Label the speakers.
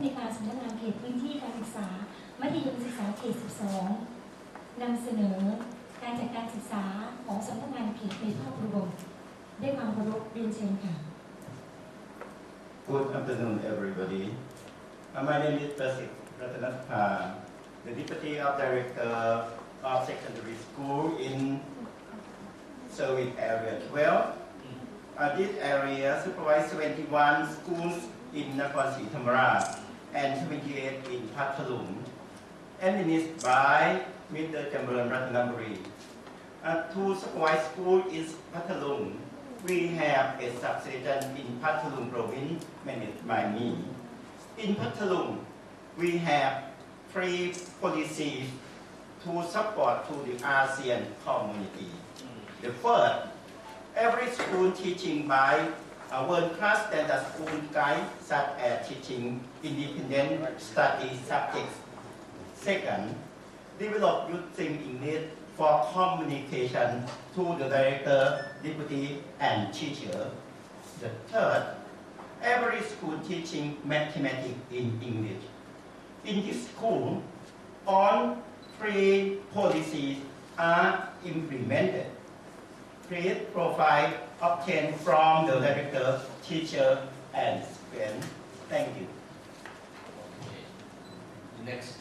Speaker 1: ในการสำนักงานเขตพื้นที่การศึกษา มัธยมศึกษาเขต 12 นำเสนอการจัดการศึกษาของสำนักงานเขตในภาพรวมด้วยความเคารพเรียนเชิญค่ะ
Speaker 2: Good afternoon, everybody. My name is Prasit Ratanatha, the Deputy of Director of Secondary School in Service Area 12. Uh, This area supervises 21 schools in Nakhon Si Thammarat and 28 in Pathalum, administered by Mr. Jambaran Ratanaburi. Uh, To supervise school in Pathalum, we have a substation in Pathalum province managed by me. In Pathalum, we have three policies to support to the ASEAN community. The first, every school teaching by a world-class standard school guide such as teaching independent study subjects. Second, develop using English for communication to the director, deputy, and teacher. The third, every school teaching mathematics in English. In this school, all three policies are implemented. Please profile obtained from the director, teacher, and student. Thank you.
Speaker 3: Next.